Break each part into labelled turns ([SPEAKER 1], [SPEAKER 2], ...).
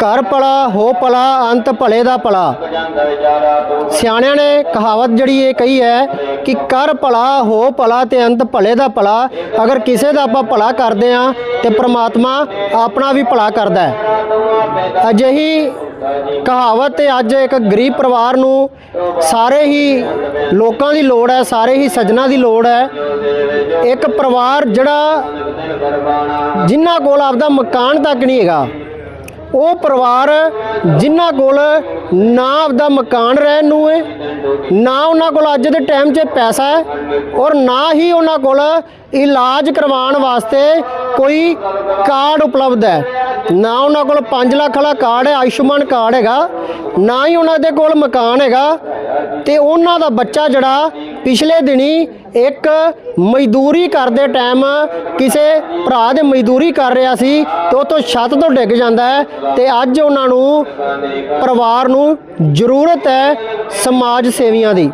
[SPEAKER 1] ਕਰ ਭਲਾ, ਹੋ ਭਲਾ, ਅੰਤ ਭਲੇ ਦਾ ਭਲਾ। ਸਿਆਣਿਆਂ ਨੇ ਕਹਾਵਤ ਜਿਹੜੀ ਇਹ ਕਹੀ ਹੈ ਕਿ ਕਰ ਭਲਾ, ਹੋ ਭਲਾ ਤੇ ਅੰਤ ਭਲੇ ਦਾ ਭਲਾ। ਅਗਰ ਕਿਸੇ ਦਾ ਆਪਾਂ ਭਲਾ ਕਰਦੇ ਆ ਤੇ ਪ੍ਰਮਾਤਮਾ ਆਪਣਾ ਵੀ ਭਲਾ ਕਰਦਾ ਹੈ। ਅਜਿਹੀ ਕਹਾਵਤ ਤੇ ਅੱਜ ਇੱਕ ਗਰੀਬ ਪਰਿਵਾਰ ਨੂੰ ਸਾਰੇ ਹੀ ਲੋਕਾਂ ਦੀ ਲੋੜ ਹੈ, ਸਾਰੇ ਹੀ ਸੱਜਣਾ ਦੀ ਲੋੜ ਹੈ। ਇੱਕ ਪਰਿਵਾਰ ਜਿਹੜਾ ਜਿਨ੍ਹਾਂ ਕੋਲ ਆਪਦਾ ਮਕਾਨ ਤੱਕ ਨਹੀਂ ਹੈਗਾ, ਉਹ ਪਰਿਵਾਰ ਜਿਨ੍ਹਾਂ ਕੋਲ ਨਾ ਆਪਦਾ ਮਕਾਨ ਰਹਿਣ ਨੂੰ ਹੈ, ਨਾ ਉਹਨਾਂ ਕੋਲ ਅੱਜ ਦੇ ਟਾਈਮ 'ਚ ਪੈਸਾ ਹੈ ਔਰ ਨਾ ਹੀ ਉਹਨਾਂ ਕੋਲ ਇਲਾਜ ਕਰਵਾਉਣ ਵਾਸਤੇ ਕੋਈ ਕਾਰਡ ਉਪਲਬਧ ਹੈ। ਨਾ ਉਹਨਾਂ ਕੋਲ 5 ਲੱਖ ਵਾਲਾ ਕਾਰਡ ਹੈ, ਆਯੁਸ਼ਮਾਨ ਕਾਰਡ ਹੈਗਾ, ਨਾ ਹੀ ਉਹਨਾਂ ਦੇ ਕੋਲ ਮਕਾਨ ਹੈਗਾ, ਤੇ ਉਹਨਾਂ ਦਾ ਬੱਚਾ ਜਿਹੜਾ ਪਿਛਲੇ ਦਿਨੀ ਇੱਕ ਮਜ਼ਦੂਰੀ ਕਰਦੇ ਟਾਈਮ ਕਿਸੇ ਭਰਾ ਦੇ ਮਜ਼ਦੂਰੀ ਕਰ ਰਿਹਾ ਸੀ ਤੇ ਉਹ ਤੋਂ ਛੱਤ ਤੋਂ ਡਿੱਗ ਜਾਂਦਾ ਹੈ ਤੇ ਅੱਜ ਉਹਨਾਂ ਨੂੰ ਪਰਿਵਾਰ ਨੂੰ ਜ਼ਰੂਰਤ ਹੈ ਸਮਾਜ ਸੇਵੀਆਂ ਦੀ।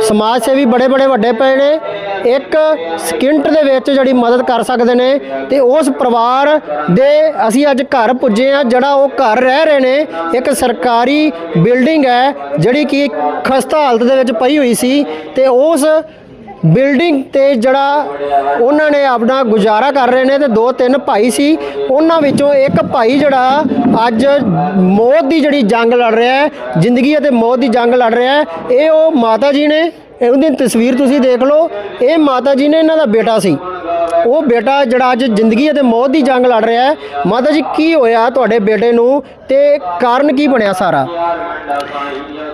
[SPEAKER 1] ਸਮਾਜ ਸੇਵੀ ਬੜੇ ਬੜੇ ਵੱਡੇ ਪਏ ਨੇ ਇੱਕ ਸਕਿੰਟ ਦੇ ਵਿੱਚ ਜਿਹੜੀ ਮਦਦ ਕਰ ਸਕਦੇ ਨੇ ਤੇ ਉਸ ਪਰਿਵਾਰ ਦੇ ਅਸੀਂ ਅੱਜ ਘਰ ਪੁੱਜੇ ਆ ਜਿਹੜਾ ਉਹ ਘਰ ਰਹਿ ਰਹੇ ਨੇ। ਇੱਕ ਸਰਕਾਰੀ ਬਿਲਡਿੰਗ ਹੈ, ਜਿਹੜੀ ਕਿ ਖਸਤਾ ਹਾਲਤ ਦੇ ਵਿੱਚ ਪਈ ਹੋਈ ਸੀ ਤੇ ਉਸ ਬਿਲਡਿੰਗ ਤੇ ਜਿਹੜਾ ਉਹਨਾਂ ਨੇ ਆਪਣਾ ਗੁਜ਼ਾਰਾ ਕਰ ਰਹੇ ਨੇ ਤੇ ਦੋ ਤਿੰਨ ਭਾਈ ਸੀ। ਉਹਨਾਂ ਵਿੱਚੋਂ ਇੱਕ ਭਾਈ ਜਿਹੜਾ ਅੱਜ ਮੌਤ ਦੀ ਜਿਹੜੀ ਜੰਗ ਲੜ ਰਿਹਾ ਹੈ, ਜ਼ਿੰਦਗੀ ਅਤੇ ਮੌਤ ਦੀ ਜੰਗ ਲੜ ਰਿਹਾ ਹੈ, ਇਹ ਉਹ ਮਾਤਾ ਜੀ ਨੇ ਇਹ ਉਹਦੀ ਤਸਵੀਰ ਤੁਸੀਂ ਦੇਖ ਲਓ ਇਹ ਮਾਤਾ ਜੀ ਨੇ ਇਹਨਾਂ ਦਾ ਬੇਟਾ ਸੀ। ਉਹ ਬੇਟਾ ਜਿਹੜਾ ਅੱਜ ਜ਼ਿੰਦਗੀ ਅਤੇ ਮੌਤ ਦੀ ਜੰਗ ਲੜ ਰਿਹਾ ਹੈ। ਮਾਤਾ ਜੀ ਕੀ ਹੋਇਆ ਤੁਹਾਡੇ ਬੇਟੇ ਨੂੰ ਤੇ ਕਾਰਨ ਕੀ ਬਣਿਆ ਸਾਰਾ?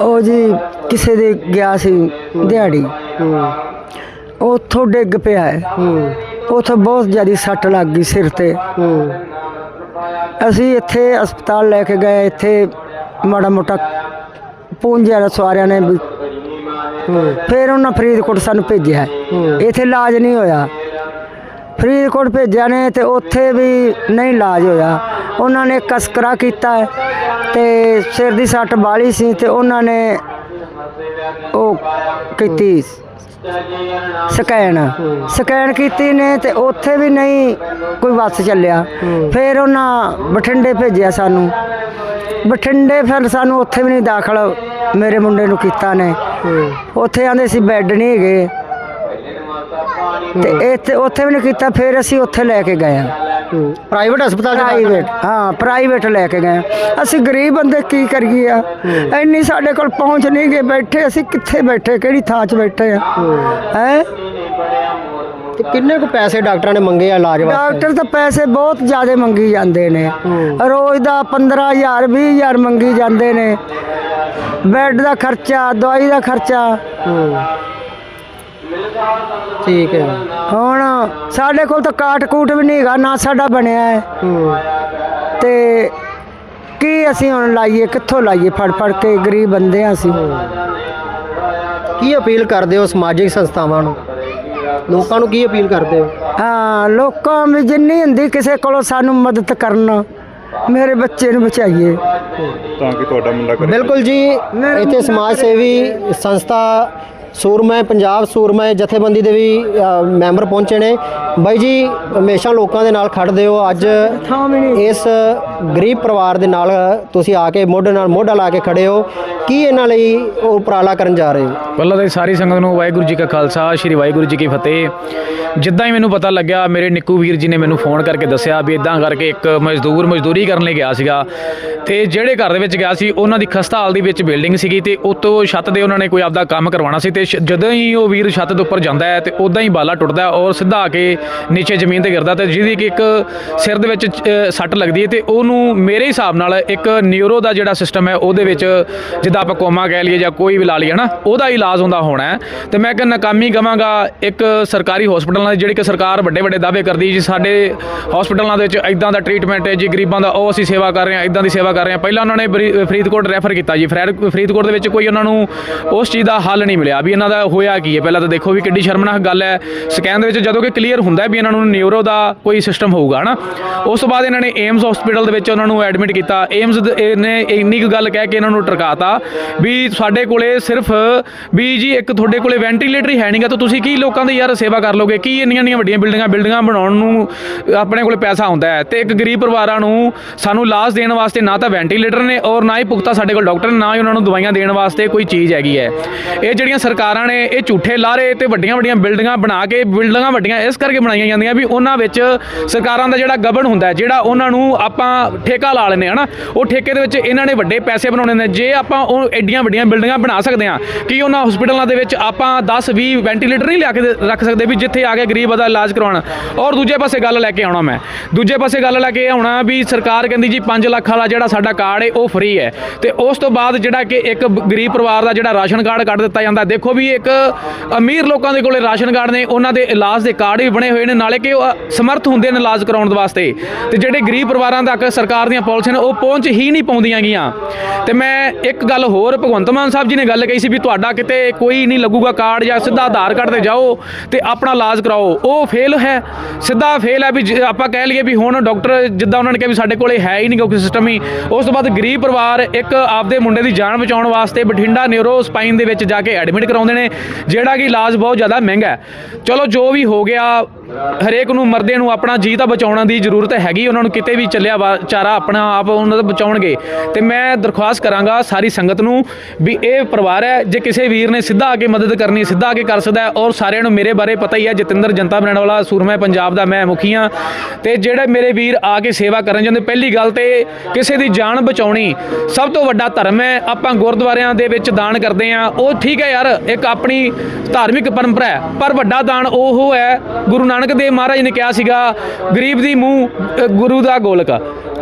[SPEAKER 2] ਉਹ ਜੀ ਕਿਸੇ ਦੇ ਗਿਆ ਸੀ ਦਿਹਾੜੀ। ਉਹ ਉੱਥੋਂ ਡਿੱਗ ਪਿਆ ਹੈ। ਉੱਥੋਂ ਬਹੁਤ ਜ਼ਿਆਦਾ ਸੱਟ ਲੱਗ ਗਈ ਸਿਰ ਤੇ। ਅਸੀਂ ਇੱਥੇ ਹਸਪਤਾਲ ਲੈ ਕੇ ਗਏ। ਇੱਥੇ ਮਾੜਾ ਮੋਟਾ ਪੂੰਜਿਆ ਸਵਾਰਿਆਂ ਨੇ ਫਿਰ ਉਹਨਾਂ ਫਰੀਦਕੋਟ ਸਾਨੂੰ ਭੇਜਿਆ। ਇੱਥੇ ਇਲਾਜ ਨਹੀਂ ਹੋਇਆ। ਫਰੀਦਕੋਟ ਭੇਜਿਆ ਨੇ ਤੇ ਉੱਥੇ ਵੀ ਨਹੀਂ ਇਲਾਜ ਹੋਇਆ। ਉਹਨਾਂ ਨੇ ਕਸਕਰਾ ਕੀਤਾ ਤੇ ਸਿਰ ਦੀ ਸੱਟ ਬਾਲੀ ਸੀ ਤੇ ਉਹਨਾਂ ਨੇ ਉਹ ਕੀਤੀ ਸਕੈਨ। ਸਕੈਨ ਕੀਤੀ ਨੇ ਤੇ ਉੱਥੇ ਵੀ ਨਹੀਂ ਕੋਈ ਵੱਸ ਚੱਲਿਆ। ਫਿਰ ਉਹਨਾਂ ਬਠਿੰਡੇ ਭੇਜਿਆ ਸਾਨੂੰ। ਬਠਿੰਡੇ ਫਿਰ ਸਾਨੂੰ ਉੱਥੇ ਵੀ ਨਹੀਂ ਦਾਖਲ ਮੇਰੇ ਮੁੰਡੇ ਨੂੰ ਕੀਤਾ ਨੇ। ਉੱਥੇ ਆਂਦੇ ਸੀ ਬੈੱਡ ਨਹੀਂ ਹੈਗੇ। ਤੇ ਇੱਥੇ ਉੱਥੇ ਵੀ ਨਹੀਂ ਕੀਤਾ ਫਿਰ ਅਸੀਂ ਉੱਥੇ ਲੈ ਕੇ ਗਏ ਹਾਂ।
[SPEAKER 1] ਪ੍ਰਾਈਵੇਟ ਹਸਪਤਾਲ ਚ
[SPEAKER 2] ਪ੍ਰਾਈਵੇਟ ਹਾਂ ਪ੍ਰਾਈਵੇਟ ਲੈ ਕੇ ਗਏ ਅਸੀਂ ਗਰੀਬ ਬੰਦੇ ਕੀ ਕਰੀਏ ਆ? ਇੰਨੀ ਸਾਡੇ ਕੋਲ ਪਹੁੰਚ ਨਹੀਂ ਗਏ ਬੈਠੇ ਅਸੀਂ ਕਿੱਥੇ ਬੈਠੇ ਕਿਹੜੀ ਥਾਂ 'ਚ ਬੈਠੇ ਆ? ਹੈ?
[SPEAKER 1] ਤੇ ਕਿੰਨੇ ਕੁ ਪੈਸੇ ਡਾਕਟਰਾਂ ਨੇ ਮੰਗੇ ਆ ਇਲਾਜ ਵਾਸਤੇ?
[SPEAKER 2] ਡਾਕਟਰ ਤਾਂ ਪੈਸੇ ਬਹੁਤ ਜ਼ਿਆਦਾ ਮੰਗੀ ਜਾਂਦੇ ਨੇ। ਰੋਜ਼ ਦਾ 15000 20000 ਮੰਗੀ ਜਾਂਦੇ ਨੇ। ਬੈੱਡ ਦਾ ਖਰਚਾ ਦਵਾਈ ਦਾ ਖਰਚਾ।
[SPEAKER 1] ਠੀਕ ਹੈ।
[SPEAKER 2] ਹੁਣ ਸਾਡੇ ਕੋਲ ਤਾਂ ਕਾਟ ਕੂਟ ਵੀ ਨਹੀਂ ਹੈਗਾ ਨਾ ਸਾਡਾ ਬਣਿਆ ਹੈ।
[SPEAKER 1] ਹੂੰ।
[SPEAKER 2] ਤੇ ਕੀ ਅਸੀਂ ਹੁਣ ਲਾਈਏ ਕਿੱਥੋਂ ਲਾਈਏ? ਫੜ ਫੜ ਕੇ ਗਰੀਬ ਬੰਦੇ ਆ ਅਸੀਂ।
[SPEAKER 1] ਕੀ ਅਪੀਲ ਕਰਦੇ ਹੋ ਸਮਾਜਿਕ ਸੰਸਥਾਵਾਂ ਨੂੰ? ਲੋਕਾਂ ਨੂੰ ਕੀ ਅਪੀਲ ਕਰਦੇ ਹੋ?
[SPEAKER 2] ਹਾਂ ਲੋਕਾਂ ਵਿੱਚ ਜਿੰਨੀ ਹੁੰਦੀ ਕਿਸੇ ਕੋਲੋਂ ਸਾਨੂੰ ਮਦਦ ਕਰਨ ਮੇਰੇ ਬੱਚੇ ਨੂੰ ਬਚਾਈਏ।
[SPEAKER 3] ਤਾਂ ਕਿ ਤੁਹਾਡਾ ਮੁੰਡਾ ਕਰੇ।
[SPEAKER 1] ਬਿਲਕੁਲ ਜੀ ਇੱਥੇ ਸਮਾਜ ਸੇਵੀ ਸੰਸਥਾ ਸੂਰਮੈ ਪੰਜਾਬ ਸੂਰਮੈ ਜਥੇਬੰਦੀ ਦੇ ਵੀ ਅ, ਮੈਂਬਰ ਪਹੁੰਚੇ ਨੇ। ਬਾਈ ਜੀ ਹਮੇਸ਼ਾ ਲੋਕਾਂ ਦੇ ਨਾਲ ਖੜਦੇ ਹੋ। ਅੱਜ ਇਸ ਗਰੀਬ ਪਰਿਵਾਰ ਦੇ ਨਾਲ ਤੁਸੀਂ ਆ ਕੇ ਮੋਢੇ ਨਾਲ ਮੋਢਾ ਲਾ ਕੇ ਖੜੇ ਹੋ। ਕੀ ਇਹਨਾਂ ਲਈ ਉਹ ਉਪਰਾਲਾ ਕਰਨ ਜਾ ਰਹੇ ਹੋ?
[SPEAKER 4] ਪਹਿਲਾਂ ਤਾਂ ਸਾਰੀ ਸੰਗਤ ਨੂੰ ਵਾਹਿਗੁਰੂ ਜੀ ਕਾ ਖਾਲਸਾ ਸ੍ਰੀ ਵਾਹਿਗੁਰੂ ਜੀ ਕੀ ਫਤਿਹ। ਜਿੱਦਾਂ ਹੀ ਮੈਨੂੰ ਪਤਾ ਲੱਗਿਆ ਮੇਰੇ ਨਿੱਕੂ ਵੀਰ ਜੀ ਨੇ ਮੈਨੂੰ ਫੋਨ ਕਰਕੇ ਦੱਸਿਆ ਵੀ ਇਦਾਂ ਕਰਕੇ ਇੱਕ ਮਜ਼ਦੂਰ ਮਜ਼ਦੂਰੀ ਕਰਨ ਲਈ ਗਿਆ ਸੀਗਾ। ਤੇ ਜਿਹੜੇ ਘਰ ਦੇ ਵਿੱਚ ਗਿਆ ਸੀ ਉਹਨਾਂ ਦੀ ਖਸਤਾ ਹਾਲ ਦੀ ਵਿੱਚ ਬਿਲਡਿੰਗ ਸੀਗੀ ਤੇ ਉੱਤੋਂ ਛੱਤ ਦੇ ਉਹਨਾਂ ਨੇ ਕੋਈ ਆਪਦਾ ਕੰਮ ਕਰਵਾਉਣਾ ਸੀ ਤੇ ਸ਼- ਜਦੋਂ ਹੀ ਉਹ ਵੀਰ ਛੱਤ ਦੇ ਉੱਪਰ ਜਾਂਦਾ ਹੈ ਤੇ ਉਦਾਂ ਹੀ ਬਾਲਾ ਟੁੱਟਦਾ ਹੈ ਔਰ ਸਿੱਧਾ ਆ ਕੇ ਨੀਚੇ ਜ਼ਮੀਨ ਤੇ ਗਿਰਦਾ ਤੇ ਜਿਹਦੀ ਕਿ ਇੱਕ ਸਿਰ ਦੇ ਵਿੱਚ ਅ, ਸੱਟ ਲੱਗਦੀ ਹੈ ਤੇ ਉਹਨੂੰ ਮੇਰੇ ਹਿਸਾਬ ਨਾਲ ਇੱਕ ਨਿਊਰੋ ਦਾ ਜਿਹੜਾ ਸਿਸਟਮ ਹੈ ਉਹਦੇ ਵਿੱਚ ਜਿੱਦਾਂ ਜਿੱਦਾਂ ਆਪਾਂ ਕੋਮਾ ਕਹਿ ਲਈਏ ਜਾਂ ਕੋਈ ਵੀ ਲਾ ਲਈਏ ਨਾ ਉਹਦਾ ਇਲਾਜ ਹੁੰਦਾ ਹੋਣਾ ਹੈ। ਤੇ ਮੈਂ ਕਿ ਨਾਕਾਮੀ ਕਵਾਂਗਾ, ਇੱਕ ਸਰਕਾਰੀ ਹਸਪਤਾਲਾਂ ਦੀ ਜਿਹੜੀ ਕਿ ਸਰਕਾਰ ਵੱਡੇ ਵੱਡੇ ਦਾਅਵੇ ਕਰਦੀ ਜੀ, ਸਾਡੇ ਹਸਪਤਾਲਾਂ ਦੇ ਵਿੱਚ ਇਦਾਂ ਦਾ ਟ੍ਰੀਟਮੈਂਟ ਹੈ ਜੀ, ਗਰੀਬਾਂ ਦਾ, ਉਹ ਅਸੀਂ ਸੇਵਾ ਕਰ ਰਹੇ ਹਾਂ ਇਦਾਂ ਦੀ ਸੇਵਾ ਕਰ ਰਹੇ ਹਾਂ। ਪਹਿਲਾਂ ਉਹਨਾਂ ਨੇ ਬਰੀ- ਫਰੀਦਕੋਟ ਰੈਫਰ ਕੀਤਾ ਜੀ, ਫਰੈਡ- ਫਰੀਦਕੋਟ ਦੇ ਵਿੱਚ ਕੋਈ ਉਹਨਾਂ ਨੂੰ ਉਸ ਚੀਜ਼ ਦਾ ਹੱਲ ਨਹੀਂ ਮਿਲਿਆ, ਵੀ ਇਹਨਾਂ ਦਾ ਹੋਇਆ ਕੀ ਹੈ। ਪਹਿਲਾਂ ਤਾਂ ਦੇਖੋ ਵੀ ਕਿੱਡੀ ਸ਼ਰਮਨਾਕ ਗੱਲ ਹੈ। ਸਕੈਨ ਦੇ ਵਿੱਚ ਜਦੋਂ ਕਿ ਕਲੀਅਰ ਹੁੰਦਾ ਵੀ ਇਹਨਾਂ ਨੂੰ ਨਿਊਰੋ ਦਾ ਕੋਈ ਸਿਸਟਮ ਹੋਊਗਾ, ਹਨਾ। ਉਸ ਤੋਂ ਬਾਅਦ ਇਹਨਾਂ ਨੇ ਏਮਸ ਹਸਪੀਟਲ ਦੇ ਵਿੱਚ ਉਹਨਾਂ ਨੂੰ ਐਡਮਿਟ ਕੀਤਾ। ਏਮਸ ਨੇ ਇੰਨੀ ਕੁ ਗੱਲ ਕਹਿ ਕੇ ਇਹਨਾਂ ਨੂੰ ਟਰਕਾਤਾ ਵੀ ਸਾਡੇ ਕੋਲੇ ਸਿਰਫ ਵੀ ਜੀ ਇੱਕ ਤੁਹਾਡੇ ਕੋਲੇ ਵੈਂਟੀਲੇਟਰ ਹੀ ਹੈ ਨਹੀਂਗਾ ਤਾਂ ਤੁਸੀਂ ਕੀ ਲੋਕਾਂ ਦੀ ਯਾਰ ਸੇਵਾ ਕਰ ਲੋਗੇ? ਕੀ ਇੰਨੀਆਂ ਇੰਨੀਆਂ ਵੱਡੀਆਂ ਬਿਲਡਿੰਗਾਂ ਬਿਲਡਿੰਗਾਂ ਬਣਾਉਣ ਨੂੰ ਆਪਣੇ ਕੋਲੇ ਪੈਸਾ ਆਉਂਦਾ ਹੈ? ਤੇ ਇੱਕ ਗਰੀਬ ਪਰਿਵਾਰਾਂ ਨੂੰ ਸਾਨੂੰ ਲਾਸ਼ ਦੇਣ ਵਾਸਤੇ ਨਾ ਤਾਂ ਵੈਂਟੀਲੇਟਰ ਨੇ ਔਰ ਨਾ ਹੀ ਪੁਖਤਾ ਸਾਡੇ ਕੋਲ ਡਾਕਟਰ ਨਾ ਹੀ ਉਹਨਾਂ ਨੂੰ ਦਵਾਈਆਂ ਦੇਣ ਵਾਸਤੇ ਕੋਈ ਚੀਜ਼ ਹੈਗੀ ਹੈ। ਇਹ ਜਿਹੜੀਆਂ ਸਰਕਾਰਾਂ ਨੇ, ਇਹ ਝੂਠੇ ਲਾਰੇ ਤੇ ਵੱਡੀਆਂ ਵੱਡੀਆਂ ਬਿਲਡਿੰਗਾਂ ਬਣਾ ਕੇ, ਬਿਲਡਿੰਗਾਂ ਵੱਡੀਆਂ ਇਸ ਕਰਕੇ ਬਣਾਈਆਂ ਜਾਂਦੀਆਂ ਵੀ ਉਹਨਾਂ ਵਿੱਚ ਸਰਕਾਰਾਂ ਦਾ ਜਿਹੜਾ ਗਬਨ ਹੁੰਦਾ ਜਿਹੜਾ ਉਹਨਾਂ ਨੂੰ ਆਪਾਂ ਠੇਕਾ ਲਾ ਲੈਂਦੇ ਹਨਾ? ਉਹ ਠੇਕੇ ਦੇ ਵਿੱਚ ਇਹਨਾਂ ਨੇ ਵੱਡੇ ਪੈਸੇ ਬਣਾਉਣੇ ਨੇ। ਜੇ ਆਪਾਂ ਉਹ ਐਡੀਆਂ ਵੱਡੀਆਂ ਬਿਲਡਿੰਗਾਂ ਬਣਾ ਸਕਦੇ ਹਾਂ। ਕਿ ਉਹਨਾਂ ਹਸਪੀਟਲਾਂ ਦੇ ਵਿੱਚ ਆਪਾਂ 10 20 ਵੈਂਟੀਲੇਟਰ ਨਹੀਂ ਲਿਆ ਕੇ ਰੱਖ ਸਕਦੇ ਵੀ ਜਿੱਥੇ ਆ ਕੇ ਗਰੀਬ ਦਾ ਇਲਾਜ ਕਰਵਾਉਣ ਔਰ ਦੂਜੇ ਪਾਸੇ ਗੱਲ ਲੈ ਕੇ ਆਉਣਾ ਮੈਂ। ਦੂਜੇ ਪਾਸੇ ਗੱਲ ਲੈ ਕੇ ਆਉਣਾ ਵੀ ਸਰਕਾਰ ਕਹਿੰਦੀ ਜੀ 5 ਲੱਖ ਵਾਲਾ ਜਿਹੜਾ ਸਾਡਾ ਕਾਰਡ ਹੈ ਉਹ ਫ੍ਰੀ ਹੈ ਤੇ ਉਸ ਤੋਂ ਬਾਅਦ ਜਿਹੜਾ ਕਿ ਇੱਕ ਗਰੀਬ ਪਰਿਵਾਰ ਦਾ ਜਿਹੜਾ ਰਾਸ਼ਨ ਕਾਰਡ ਕੱਢ ਦਿੱਤਾ ਜਾਂਦਾ। ਦੇਖੋ ਵੀ ਇੱਕ ਅਮੀਰ ਲੋਕਾਂ ਦੇ ਕੋਲੇ ਰਾਸ਼ਨ ਕਾਰਡ ਨੇ, ਉਹਨਾਂ ਦੇ ਇਲਾਜ ਦੇ ਕਾਰਡ ਵੀ ਬਣੇ ਹੋਏ ਨੇ, ਨਾਲੇ ਕਿ ਉਹ ਸਮਰਥ ਹੁੰਦੇ ਨੇ ਇਲਾਜ ਕਰਾਉਣ ਦੇ ਵਾਸਤੇ। ਤੇ ਜਿਹੜੇ ਗਰੀਬ ਪਰਿਵਾਰਾਂ ਤੱਕ ਸਰਕਾਰ ਦੀਆਂ ਪਾਲਿਸੀਆਂ ਨੇ, ਉਹ ਪਹੁੰਚ ਹੀ ਨਹੀਂ ਪਾਉਂਦੀਆਂ ਗੀਆਂ। ਤੇ ਮੈਂ ਇੱਕ ਗੱਲ ਗੱਲ ਹੋਰ, ਭਗਵੰਤ ਮਾਨ ਸਾਹਿਬ ਜੀ ਨੇ ਗੱਲ ਕਹੀ ਸੀ ਵੀ ਤੁਹਾਡਾ ਕਿਤੇ ਕੋਈ ਨਹੀਂ ਲੱਗੂਗਾ ਕਾਰਡ ਜਾਂ ਸਿੱਧਾ ਆਧਾਰ ਕਾਰਡ ਤੇ ਜਾਓ ਤੇ ਆਪਣਾ ਇਲਾਜ ਕਰਾਓ। ਉਹ ਫੇਲ ਹੈ। ਸਿੱਧਾ ਫੇਲ ਹੈ ਵੀ ਆਪਾਂ ਕਹਿ ਲਈਏ ਵੀ ਹੁਣ ਡਾਕਟਰ ਜਿੱਦਾਂ ਉਹਨਾਂ ਨੇ ਕਿਹਾ ਵੀ ਸਾਡੇ ਕੋਲੇ ਹੈ ਹੀ ਨਹੀਂ ਕੋਈ ਸਿਸਟਮ ਹੀ। ਉਸ ਤੋਂ ਬਾਅਦ ਗਰੀਬ ਪਰਿਵਾਰ ਇੱਕ ਆਪਦੇ ਮੁੰਡੇ ਦੀ ਜਾਨ ਬਚਾਉਣ ਵਾਸਤੇ ਬਠਿੰਡਾ ਨਿਊਰੋ ਸਪਾਈਨ ਦੇ ਵਿੱਚ ਜਾ ਕੇ ਐਡਮਿਟ ਕਰਾਉਂਦੇ ਨੇ, ਜਿਹੜਾ ਕਿ ਇਲਾਜ ਬਹੁਤ ਜ਼ਿਆਦਾ ਮਹਿੰਗਾ ਹੈ। ਚਲੋ ਜੋ ਵੀ ਹੋ ਗਿਆ, ਹਰੇਕ ਨੂੰ ਮਰਦੇ ਨੂੰ ਆਪਣਾ ਜੀ ਤਾਂ ਬਚਾਉਣ ਦੀ ਜ਼ਰੂਰਤ ਹੈਗੀ, ਉਹਨਾਂ ਨੂੰ ਕਿਤੇ ਵੀ ਚੱਲਿਆ ਵਾ- ਚਾਰਾ ਆਪਣਾ ਆਪ ਉਹਨਾਂ ਦਾ ਬਚਾਉਣਗੇ। ਤੇ ਮੈਂ ਦਰਖਾਸਤ ਕਰਾਂਗਾ ਸਾਰੀ ਸੰਗਤ ਨੂੰ ਵੀ ਇਹ ਪਰਿਵਾਰ ਹੈ, ਜੇ ਕਿਸੇ ਵੀਰ ਨੇ ਸਿੱਧਾ ਆ ਕੇ ਮਦਦ ਕਰਨੀ, ਸਿੱਧਾ ਆ ਕੇ ਕਰ ਸਕਦਾ ਹੈ ਔਰ ਸਾਰਿਆਂ ਨੂੰ ਮੇਰੇ ਬਾਰੇ ਪਤਾ ਹੀ ਹੈ, ਜਤਿੰਦਰ ਜਨਤਾ ਬਣਾਉਣ ਵਾਲਾ ਸੂਰਮਾ ਪੰਜਾਬ ਦਾ ਮੈਂ ਮੁਖੀ ਹਾਂ ਤੇ ਜਿਹੜੇ ਮੇਰੇ ਵੀਰ ਆ ਕੇ ਸੇਵਾ ਕਰਨ ਜਾਂਦੇ, ਪਹਿਲੀ ਗੱਲ ਤੇ ਕਿਸੇ ਦੀ ਜਾਨ ਬਚਾਉਣੀ ਸਭ ਤੋਂ ਵੱਡਾ ਧਰਮ ਹੈ, ਆਪਾਂ ਗੁਰਦੁਆਰਿਆਂ ਦੇ ਵਿੱਚ ਦਾਨ ਕਰਦੇ ਆ ਉਹ ਠੀਕ ਹੈ ਯਾਰ, ਇੱਕ ਆਪਣੀ ਧਾਰਮਿਕ ਪਰੰਪਰਾ ਹੈ, ਪਰ ਵੱਡਾ ਦਾਨ ਉਹ ਹੈ, ਗੁਰੂ ਨਾਨਕ ਦੇਵ ਮਹਾਰਾਜ ਨੇ ਕਿਹਾ ਸੀਗਾ, ਗਰੀਬ ਦੀ ਮੂੰਹ ਗੁਰੂ ਦਾ ਗੋਲਕ।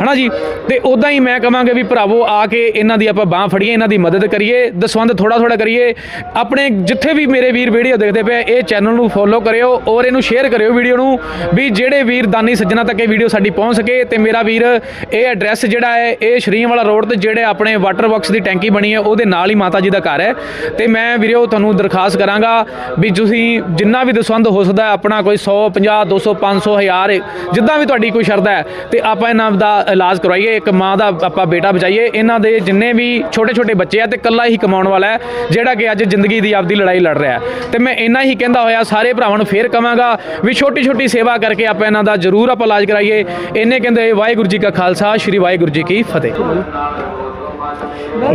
[SPEAKER 4] ਹਨਾ ਜੀ? ਤੇ ਉਦਾਂ ਹੀ ਮੈਂ ਕਹਾਂਗਾ ਵੀ ਭਰਾਵੋ, ਆ ਕੇ ਇਹਨਾਂ ਦੀ ਆਪਾਂ ਬਾਹ ਫੜੀਏ, ਇਹਨਾਂ ਦੀ ਮਦਦ ਕਰੀਏ ਦਸਵੰਦ ਥੋੜਾ ਥੋੜਾ ਕਰੀਏ। ਆਪਣੇ ਜਿੱਥੇ ਵੀ ਮੇਰੇ ਵੀਰ ਵੀਡੀਓ ਦੇਖਦੇ ਪਏ ਇਹ ਚੈਨਲ ਨੂੰ ਫੋਲੋ ਕਰਿਓ ਔਰ ਇਹਨੂੰ ਸ਼ੇਅਰ ਕਰਿਓ ਵੀਡੀਓ ਨੂੰ ਵੀ ਜਿਹੜੇ ਵੀਰ ਦਾਨੀ ਸੱਜਣਾ ਤੱਕ ਇਹ ਵੀਡੀਓ ਸਾਡੀ ਪਹੁੰਚ ਸਕੇ। ਤੇ ਮੇਰਾ ਵੀਰ, ਇਹ ਐਡਰੈਸ ਜਿਹੜਾ ਹੈ, ਇਹ ਸ਼ਰੀਮ ਵਾਲਾ ਰੋਡ ਤੇ ਜਿਹੜੇ ਆਪਣੇ ਵਾਟਰ ਬਾਕਸ ਦੀ ਟੈਂਕੀ ਬਣੀ ਹੈ, ਉਹਦੇ ਨਾਲ ਹੀ ਮਾਤਾ ਜੀ ਦਾ ਘਰ ਹੈ। ਤੇ ਮੈਂ ਵੀਰੋ ਤੁਹਾਨੂੰ ਦਰਖਾਸਤ ਕਰਾਂਗਾ ਵੀ ਤੁਸੀਂ ਜਿੰਨਾ ਵੀ ਦਸਵੰਦ ਹੋ ਸਕਦਾ ਆਪਣਾ ਕੋਈ 100 50 200 500 1000 ਜਿੱਦਾਂ ਵੀ ਤੁਹਾਡੀ ਕੋਈ ਸ਼ਰਧਾ ਹੈ, ਤੇ ਆਪਾਂ ਇਹਨਾਂ ਦਾ ਇਲਾਜ ਕਰਵਾਈਏ, ਇੱਕ ਮਾਂ ਦਾ ਆਪਾਂ ਬੇਟਾ ਬਚਾਈਏ, ਇਹਨਾਂ ਦੇ ਜਿੰਨੇ ਵੀ ਛੋਟੇ ਛੋਟੇ ਬੱਚੇ ਆ ਤੇ ਕੱਲਾ ਹੀ ਕਮਾਉਣ ਵਾਲਾ ਹੈ, ਜਿਹੜਾ ਕਿ ਅੱਜ ਜ਼ਿੰਦਗੀ ਦੀ ਆਪਦੀ ਲੜਾਈ ਲੜ ਰਿਹਾ ਹੈ। ਤੇ ਮੈਂ ਇੰਨਾ ਹੀ ਕਹਿੰਦਾ ਹੋਇਆ, ਸਾਰੇ ਭਰਾਵਾਂ ਨੂੰ ਫੇਰ ਕਵਾਂਗਾ ਵੀ ਛੋਟੀ ਛੋਟੀ ਸੇਵਾ ਕਰਕੇ ਆਪਾਂ ਇਹਨਾਂ ਦਾ ਜ਼ਰੂਰ ਆਪਾਂ ਇਲਾਜ ਕਰਾਈਏ। ਇੰਨੇ ਕਹਿੰਦੇ ਵਾਹਿਗੁਰੂ ਜੀ ਕਾ ਖਾਲਸਾ, ਸ੍ਰੀ ਵਾਹਿਗੁਰੂ ਜੀ ਕੀ ਫਤਿਹ।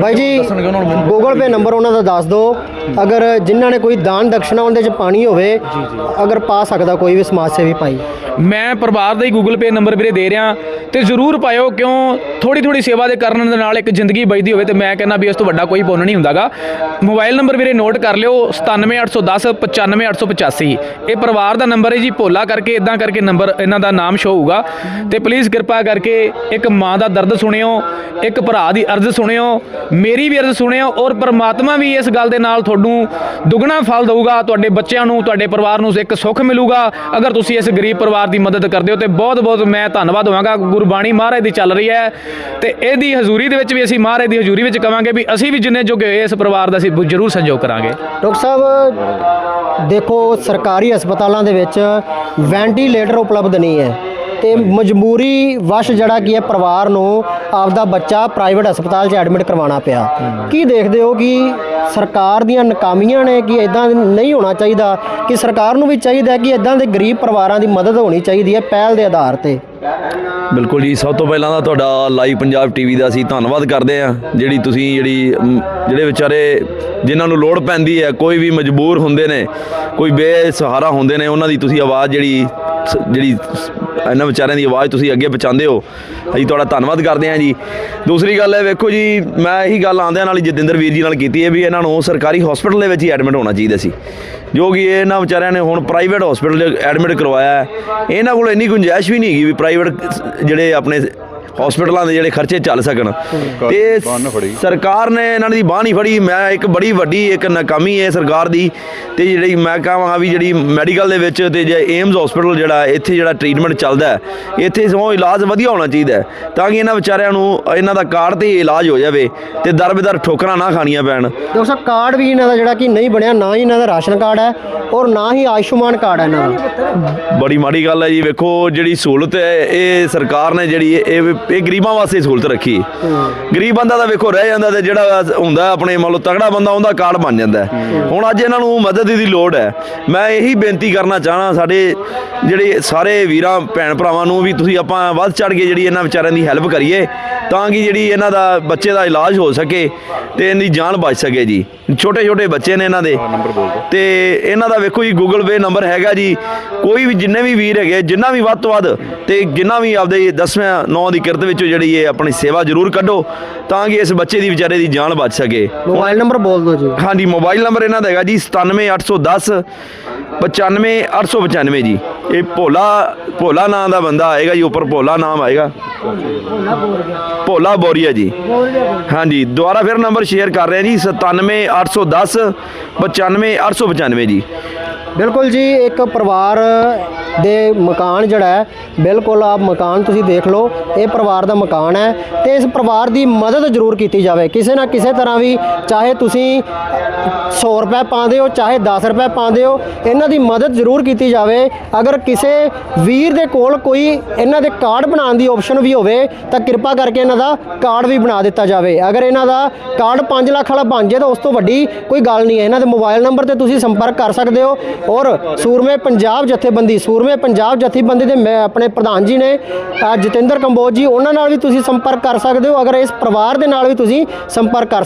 [SPEAKER 1] ਬਾਈ ਜੀ ਗੂਗਲ ਪੇ ਨੰਬਰ ਉਹਨਾਂ ਦਾ ਦੱਸ ਦਿਓ। ਅਗਰ ਜਿਨ੍ਹਾਂ ਨੇ ਕੋਈ ਦਾਨ ਦਕਸ਼ਨਾ ਉਹਦੇ ਚ ਪਾਣੀ ਹੋਵੇ ਅਗਰ ਪਾ ਸਕਦਾ ਕੋਈ ਵੀ ਸਮਾਜ ਸੇਵੀ ਭਾਈ।
[SPEAKER 4] ਮੈਂ ਪਰਿਵਾਰ ਦਾ ਹੀ ਗੂਗਲ ਪੇ ਨੰਬਰ ਵੀਰੇ ਦੇ ਰਿਹਾ। ਤੇ ਜ਼ਰੂਰ ਪਾਇਓ ਕਿਉਂ? ਥੋੜੀ ਥੋੜੀ ਸੇਵਾ ਦੇ ਕਰਨ ਦੇ ਨਾਲ ਇੱਕ ਜ਼ਿੰਦਗੀ ਬਚਦੀ ਹੋਵੇ ਤੇ ਮੈਂ ਕਹਿੰਦਾ ਵੀ ਇਸ ਤੋਂ ਵੱਡਾ ਕੋਈ ਪੁੰਨ ਨਹੀਂ ਹੁੰਦਾਗਾ। ਮੋਬਾਈਲ ਨੰਬਰ ਵੀਰੇ ਨੋਟ ਕਰ ਲਿਓ 97810 95885 ਇਹ ਪਰਿਵਾਰ ਦਾ ਨੰਬਰ ਹੈ ਜੀ ਭੋਲਾ ਕਰਕੇ ਇਦਾਂ ਕਰਕੇ ਨੰਬਰ ਇਹਨਾਂ ਦਾ ਨਾਮ ਸ਼ੋ ਹੋਊਗਾ। ਤੇ ਪਲੀਜ਼ ਕਿਰਪਾ ਕਰਕੇ ਇੱਕ ਮਾਂ ਦਾ ਦਰਦ ਸੁਣਿਓ ਇੱਕ ਭਰਾ ਦੀ ਅਰਜ਼ ਸੁਣਿਓ। ਮੇਰੀ ਵੀ ਅਰਜ਼ ਸੁਣਿਓ ਔਰ ਪਰਮਾਤਮਾ ਵੀ ਇਸ ਗੱਲ ਦੇ ਨਾਲ ਤੁਹਾਨੂੰ ਦੁੱਗਣਾ ਫਲ ਦੇਊਗਾ, ਤੁਹਾਡੇ ਬੱਚਿਆਂ ਨੂੰ, ਤੁਹਾਡੇ ਪਰਿਵਾਰ ਨੂੰ ਇੱਕ ਸੁੱਖ ਮਿਲੂਗਾ। ਅਗਰ ਤੁਸੀਂ ਇਸ ਗਰੀਬ ਪਰਿਵਾਰ ਦੀ ਮਦਦ ਕਰਦੇ ਹੋ ਤੇ ਬਹੁਤ ਬਹੁਤ ਮੈਂ ਧੰਨਵਾਦ ਹੋਵਾਂਗਾ। ਗੁਰਬਾਣੀ ਮਹਾਰਾਜ ਦੀ ਚੱਲ ਰਹੀ ਹੈ ਤੇ ਇਹਦੀ ਹਜ਼ੂਰੀ ਦੇ ਵਿੱਚ ਵੀ ਅਸੀਂ ਮਹਾਰਾਜ ਦੀ ਹਜ਼ੂਰੀ ਵਿੱਚ ਕਵਾਂਗੇ ਵੀ ਅਸੀਂ ਵੀ ਜਿੰਨੇ ਜੋਗੇ ਹੋਏ ਇਸ ਪਰਿਵਾਰ ਦਾ ਅਸੀਂ ਜ਼ਰੂਰ ਸੰਯੋਗ ਕਰਾਂਗੇ।
[SPEAKER 1] ਡਾਕਟਰ ਸਾਹਿਬ, ਦੇਖੋ, ਸਰਕਾਰੀ ਹਸਪਤਾਲਾਂ ਦੇ ਵਿੱਚ ਵੈਂਟੀਲੇਟਰ ਉਪਲਬਧ ਨਹੀਂ ਹੈ। ਤੇ ਮਜਬੂਰੀ ਵਸ਼ ਜਿਹੜਾ ਕੀ ਹੈ ਪਰਿਵਾਰ ਨੂੰ ਆਪਦਾ ਬੱਚਾ ਪ੍ਰਾਈਵੇਟ ਹਸਪਤਾਲ 'ਚ ਐਡਮਿਟ ਕਰਵਾਉਣਾ ਪਿਆ। ਕੀ ਦੇਖਦੇ ਹੋ ਕਿ ਸਰਕਾਰ ਦੀਆਂ ਨਾਕਾਮੀਆਂ ਨੇ ਕਿ ਇਦਾਂ ਨਹੀਂ ਹੋਣਾ ਚਾਹੀਦਾ? ਕਿ ਸਰਕਾਰ ਨੂੰ ਵੀ ਚਾਹੀਦਾ ਕਿ ਇਦਾਂ ਦੇ ਗਰੀਬ ਪਰਿਵਾਰਾਂ ਦੀ ਮਦਦ ਹੋਣੀ ਚਾਹੀਦੀ ਹੈ ਪਹਿਲ ਦੇ ਆਧਾਰ ਤੇ?
[SPEAKER 5] ਬਿਲਕੁਲ ਜੀ ਸਭ ਤੋਂ ਪਹਿਲਾਂ ਤਾਂ ਤੁਹਾਡਾ ਲਾਈਵ ਪੰਜਾਬ ਟੀਵੀ ਦਾ ਅਸੀਂ ਧੰਨਵਾਦ ਕਰਦੇ ਹਾਂ ਜਿਹੜੀ ਤੁਸੀਂ ਜਿਹੜੀ ਜਿਹੜੇ ਵਿਚਾਰੇ ਜਿਨ੍ਹਾਂ ਨੂੰ ਲੋੜ ਪੈਂਦੀ ਹੈ ਕੋਈ ਵੀ ਮਜਬੂਰ ਹੁੰਦੇ ਨੇ ਕੋਈ ਬੇਸਹਾਰਾ ਹੁੰਦੇ ਨੇ ਉਹਨਾਂ ਦੀ ਤੁਸੀਂ ਆਵਾਜ਼ ਜਿਹੜੀ ਜਿਹੜੀ ਇਹਨਾਂ ਵਿਚਾਰਿਆਂ ਦੀ ਆਵਾਜ਼ ਤੁਸੀਂ ਅੱਗੇ ਪਹੁੰਚਾਉਂਦੇ ਹੋ, ਅਸੀਂ ਤੁਹਾਡਾ ਧੰਨਵਾਦ ਕਰਦੇ ਹਾਂ ਜੀ। ਦੂਸਰੀ ਗੱਲ ਹੈ, ਵੇਖੋ ਜੀ, ਮੈਂ ਇਹੀ ਗੱਲ ਆਂਦਿਆਂ ਨਾਲ ਜਤਿੰਦਰ ਵੀਰ ਜੀ ਨਾਲ ਕੀਤੀ ਹੈ ਵੀ ਇਹਨਾਂ ਨੂੰ ਸਰਕਾਰੀ ਹਸਪੀਟਲ ਦੇ ਵਿੱਚ ਹੀ ਐਡਮਿਟ ਹੋਣਾ ਚਾਹੀਦਾ ਸੀ। ਜੋ ਕਿ ਇਹਨਾਂ ਵਿਚਾਰਿਆਂ ਨੇ ਹੁਣ ਪ੍ਰਾਈਵੇਟ ਹਸਪੀਟਲ 'ਚ ਐਡਮਿਟ ਕਰਵਾਇਆ ਹੈ। ਇਹਨਾਂ ਕੋਲ ਇੰਨੀ ਗੁੰਜਾਇਸ਼ ਵੀ ਨਹੀਂ ਹੈਗੀ ਵੀ ਪ੍ਰਾਈਵੇਟ ਜਿਹੜੇ ਆਪਣੇ ਹਸਪੀਟਲਾਂ ਦੇ ਜਿਹੜੇ ਖਰਚੇ ਚੱਲ ਸਕਣ। ਤੇ
[SPEAKER 3] ਨਾ।
[SPEAKER 5] ਸਰਕਾਰ ਨੇ ਇਹਨਾਂ ਦੀ ਬਾਹ ਨਹੀਂ ਫੜੀ। ਮੈਂ ਇੱਕ ਬੜੀ ਵੱਡੀ ਇੱਕ ਨਾਕਾਮੀ ਹੈ ਸਰਕਾਰ ਦੀ। ਤੇ ਜਿਹੜੀ ਮੈਂ ਕਹਾਂਗਾ ਵੀ ਜਿਹੜੀ ਮੈਡੀਕਲ ਦੇ ਵਿੱਚ ਤੇ ਜੇ ਏਮਸ ਹਸਪੀਟਲ ਜਿਹੜਾ ਇੱਥੇ ਜਿਹੜਾ ਟ੍ਰੀਟਮੈਂਟ ਚੱਲਦਾ ਹੈ, ਇੱਥੇ ਸਗੋਂ ਇਲਾਜ ਵਧੀਆ ਹੋਣਾ ਚਾਹੀਦਾ ਹੈ, ਤਾਂ ਕਿ ਇਹਨਾਂ ਵਿਚਾਰਿਆਂ ਨੂੰ ਇਹਨਾਂ ਦਾ ਕਾਰਡ ਤੇ ਇਲਾਜ ਹੋ ਜਾਵੇ ਤੇ ਦਰ ਬਦਰ ਠੋਕਰਾਂ ਨਾ ਖਾਣੀਆਂ ਪੈਣ।
[SPEAKER 1] ਡਾਕਟਰ ਸਾਹਿਬ ਕਾਰਡ ਵੀ ਇਹਨਾਂ ਦਾ ਜਿਹੜਾ ਕਿ ਨਹੀਂ ਬਣਿਆ ਨਾ ਹੀ ਇਹਨਾਂ ਦਾ ਰਾਸ਼ਨ ਕਾਰਡ ਹੈ ਔਰ ਨਾ ਹੀ ਆਯੁਸ਼ਮਾਨ ਕਾਰਡ ਹੈ ਇਹਨਾਂ ਦਾ।
[SPEAKER 5] ਬੜੀ ਮਾੜੀ ਗੱਲ ਹੈ ਜੀ। ਵੇਖੋ ਜਿਹੜੀ ਸਹੂਲਤ ਹੈ ਇਹ ਸਰਕਾਰ ਨੇ ਜਿਹੜੀ ਇਹ ਵੀ ਇਹ ਗਰੀਬਾਂ ਵਾਸਤੇ ਸਹੂਲਤ ਰੱਖੀ। ਗਰੀਬ ਬੰਦਾ ਤਾਂ ਵੇਖੋ ਰਹਿ ਜਾਂਦਾ ਤੇ ਜਿਹੜਾ ਹੁੰਦਾ ਆਪਣੇ ਮੰਨ ਲਓ ਤਗੜਾ ਬੰਦਾ ਉਹਦਾ ਕਾਰਡ ਬਣ ਜਾਂਦਾ ਹੁਣ ਅੱਜ ਇਹਨਾਂ ਨੂੰ ਮਦਦ ਦੀ ਲੋੜ ਹੈ। ਮੈਂ ਇਹੀ ਬੇਨਤੀ ਕਰਨਾ ਚਾਹਣਾ ਸਾਡੇ ਜਿਹੜੇ ਸਾਰੇ ਵੀਰਾਂ, ਭੈਣ ਭਰਾਵਾਂ ਨੂੰ ਵੀ ਤੁਸੀਂ ਆਪਾਂ ਵੱਧ ਚੜ ਕੇ ਜਿਹੜੀ ਇਹਨਾਂ ਵਿਚਾਰਿਆਂ ਦੀ ਹੈਲਪ ਕਰੀਏ। ਤਾਂ ਕਿ ਜਿਹੜੀ ਇਹਨਾਂ ਦਾ ਬੱਚੇ ਦਾ ਇਲਾਜ ਹੋ ਸਕੇ ਤੇ ਇਹਦੀ ਜਾਨ ਬਚ ਸਕੇ ਜੀ। ਛੋਟੇ ਛੋਟੇ ਬੱਚੇ ਨੇ ਇਹਨਾਂ ਦੇ। ਤੇ ਇਹਨਾਂ ਦਾ ਵੇਖੋ ਜੀ ਗੂਗਲ ਪੇ ਨੰਬਰ ਹੈਗਾ ਜੀ। ਕੋਈ ਵੀ ਜਿੰਨੇ ਵੀ ਵੀਰ ਹੈਗੇ ਜਿੰਨਾ ਵੀ ਵੱਧ ਤੋਂ ਵੱਧ ਤੇ ਜਿੰਨਾ ਵੀ ਆਪਦੇ ਦਸਵੇਂ ਨੌ ਦੀ ਕਿਰਤ ਵਿੱਚੋਂ ਜਿਹੜੀ ਇਹ ਆਪਣੀ ਸੇਵਾ ਜ਼ਰੂਰ ਕੱਢੋ ਤਾਂ ਕਿ ਇਸ ਬੱਚੇ ਦੀ ਵਿਚਾਰੇ ਦੀ ਜਾਨ ਬਚ ਸਕੇ।
[SPEAKER 1] ਮੋਬਾਈਲ ਨੰਬਰ ਬੋਲ ਦਿਓ ਜੀ।
[SPEAKER 5] ਹਾਂਜੀ ਮੋਬਾਈਲ ਨੰਬਰ ਇਹਨਾਂ ਦਾ ਹੈਗਾ ਜੀ 97810 95895 ਜੀ। ਇਹ ਭੋਲਾ ਭੋਲਾ ਨਾਂ ਦਾ ਬੰਦਾ ਆਏਗਾ ਜੀ, ਉੱਪਰ ਭੋਲਾ ਨਾਮ ਆਏਗਾ। ਭੋਲਾ ਬੋਰੀਆ ਜੀ। ਹਾਂਜੀ, ਦੁਬਾਰਾ ਫਿਰ ਨੰਬਰ ਸ਼ੇਅਰ ਕਰ ਰਹੇ ਹਾਂ ਜੀ 97810 95895 ਜੀ।
[SPEAKER 1] ਬਿਲਕੁਲ ਜੀ, ਇੱਕ ਪਰਿਵਾਰ ਦੇ ਮਕਾਨ ਜਿਹੜਾ ਹੈ, ਬਿਲਕੁਲ ਆਪ ਮਕਾਨ ਤੁਸੀਂ ਦੇਖ ਲਓ, ਇਹ ਪਰਿਵਾਰ ਦਾ ਮਕਾਨ ਹੈ ਤੇ ਇਸ ਪਰਿਵਾਰ ਦੀ ਮਦਦ ਜ਼ਰੂਰ ਕੀਤੀ ਜਾਵੇ। ਕਿਸੇ ਨਾ ਕਿਸੇ ਤਰ੍ਹਾਂ ਵੀ ਚਾਹੇ ਤੁਸੀਂ 100 ਰੁਪਏ ਪਾਉਂਦੇ ਹੋ, ਚਾਹੇ 10 ਰੁਪਏ ਪਾਉਂਦੇ ਹੋ, ਇਹਨਾਂ ਦੀ ਮਦਦ ਜ਼ਰੂਰ ਕੀਤੀ ਜਾਵੇ। ਅਗਰ ਕਿਸੇ ਵੀਰ ਦੇ ਕੋਲ ਕੋਈ ਇਹਨਾਂ ਦੇ ਕਾਰਡ ਬਣਾਉਣ ਦੀ ਆਪਸ਼ਨ ਵੀ ਹੋਵੇ, ਤਾਂ ਕਿਰਪਾ ਕਰਕੇ ਇਹਨਾਂ ਦਾ ਕਾਰਡ ਵੀ ਬਣਾ ਦਿੱਤਾ ਜਾਵੇ। ਅਗਰ ਇਹਨਾਂ ਦਾ ਕਾਰਡ 5 ਲੱਖ ਵਾਲਾ ਬਣ ਜਾਏ, ਤਾਂ ਉਸ ਤੋਂ ਵੱਡੀ ਕੋਈ ਗੱਲ ਨਹੀਂ ਹੈ। ਇਹਨਾਂ ਦੇ ਮੋਬਾਈਲ ਨੰਬਰ ਤੇ ਤੁਸੀਂ ਸੰਪਰਕ ਕਰ ਸਕਦੇ ਹੋ। ਔਰ ਸੂਰਮੇ ਪੰਜਾਬ ਜਥੇਬੰਦੀ ਸੂਰ ਸੂਰਮੇ ਪੰਜਾਬ ਜਥੇਬੰਦੀ ਦੇ ਮੈਂ ਆਪਣੇ ਪ੍ਰਧਾਨ ਜੀ ਨੇ ਜਤਿੰਦਰ ਕੰਬੋਜ ਜੀ, ਉਹਨਾਂ ਨਾਲ ਵੀ ਤੁਸੀਂ ਸੰਪਰਕ ਕਰ ਸਕਦੇ ਹੋ, ਅਗਰ ਇਸ ਪਰਿਵਾਰ ਦੇ ਨਾਲ ਵੀ ਤੁਸੀਂ ਸੰਪਰਕ ਕਰ